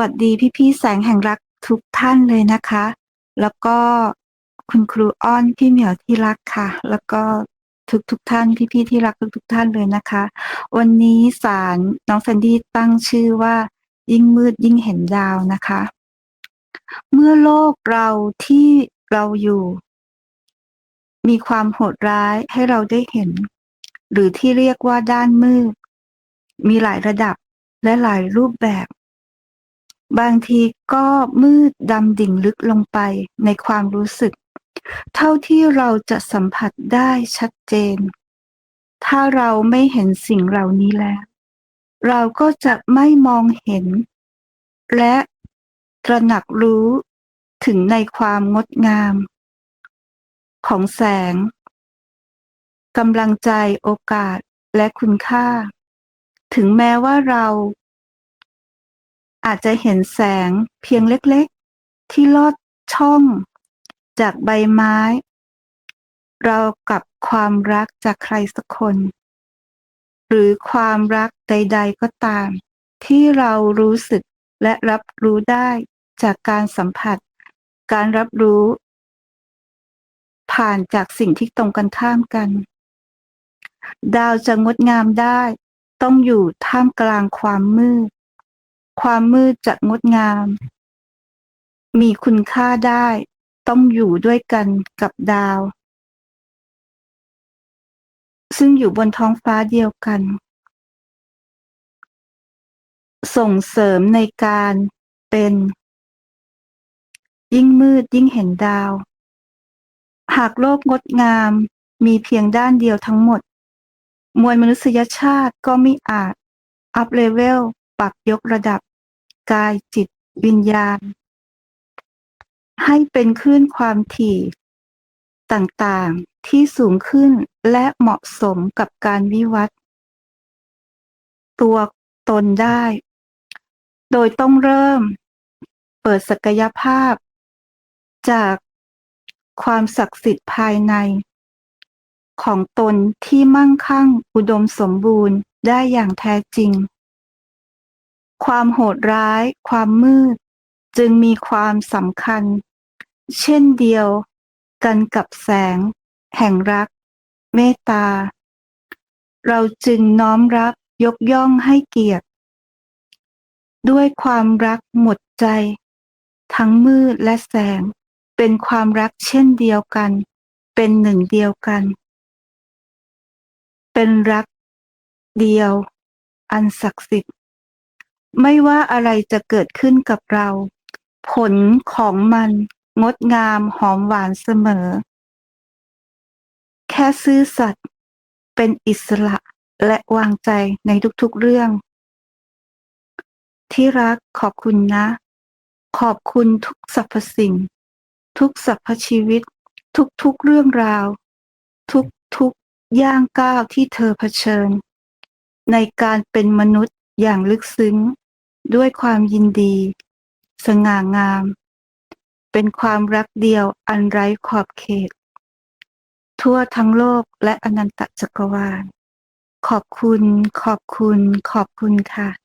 วัสดีพี่ๆแสงแห่งรักทุกท่านเลยนะคะ แล้วก็คุณครูอ้อนพี่เหมียวที่รักค่ะ แล้วก็ทุกทุกท่านพี่ๆที่รักทุกทุกท่านเลยนะคะ วันนี้สารน้องแซนดี้ตั้งชื่อว่า ยิ่งมืดยิ่งเห็นดาวนะคะ เมื่อโลกเราที่เราอยู่ มีความโหดร้ายให้เราได้เห็น หรือที่เรียกว่าด้านมืด มีหลายระดับและหลายรูปแบบ บางทีก็มืดดำดิ่งลึกลงไปในความรู้สึก เท่าที่เราจะสัมผัสได้ชัดเจน ถ้าเราไม่เห็นสิ่งเหล่านี้แล้ว เราก็จะไม่มองเห็น และตระหนักรู้ถึงในความงดงาม ของแสงกำลังใจโอกาสและคุณค่า ถึงแม้ว่าเรา อาจจะเห็นแสงเพียงเล็กๆ ที่ลอดช่อง จากใบไม้ เรากับความรักจากใครสักคน หรือความรักใด ๆ ก็ตาม ที่เรารู้สึกและรับรู้ได้จากการสัมผัส การรับรู้ ผ่านจากสิ่งที่ตรงกันข้ามกัน ดาวจะงดงามได้ ต้องอยู่ท่ามกลางความมืด ความมืดจะงดงาม มีคุณค่าได้ ต้องอยู่ด้วยกันกับดาว ซึ่งอยู่บนท้องฟ้าเดียวกัน ส่งเสริมในการเป็น ยิ่งมืดยิ่งเห็นดาว หากโลกงดงามมีเพียงด้านเดียวทั้งหมด มวลมนุษยชาติก็ไม่อาจ อัพเลเวล ปรับยกระดับ กายจิต วิญญาณ ให้เป็นคลื่นความถี่ ต่างๆที่สูงขึ้นและเหมาะสมกับการวิวัฒน์ตัวตนได้ โดยต้องเริ่ม เปิดศักยภาพ จากความศักดิ์สิทธิ์ภายใน ของตนที่มั่งคั่งอุดมสมบูรณ์ได้อย่างแท้จริง ความโหดร้าย ความมืด จึงมีความสำคัญ เช่นเดียวกันกับแสง แห่งรัก เมตตา เราจึงน้อมรับยกย่องให้เกียรติ ด้วยความรักหมดใจ ทั้งมืดและแสง เป็นความรักเช่นเดียวกัน เป็นหนึ่งเดียวกัน เป็นรัก เดียว อันศักดิ์สิทธิ์ ไม่ว่าอะไรจะเกิดขึ้นกับเรา ผลของมันงดงามหอมหวานเสมอ แค่ซื่อสัตย์เป็นอิสระและวางใจในทุกๆเรื่อง ที่รักขอบคุณนะ ขอบคุณทุกสรรพสิ่ง ทุกสรรพชีวิต ทุกๆเรื่องราว ทุกๆย่างก้าวที่เธอเผชิญ ในการเป็นมนุษย์อย่างลึกซึ้ง ด้วยความยินดี สง่างาม เป็นความรักเดียวอันไร้ขอบเขต ทั่วทั้งโลกและอนันตจักรวาล ขอบคุณ ขอบคุณ ขอบคุณค่ะ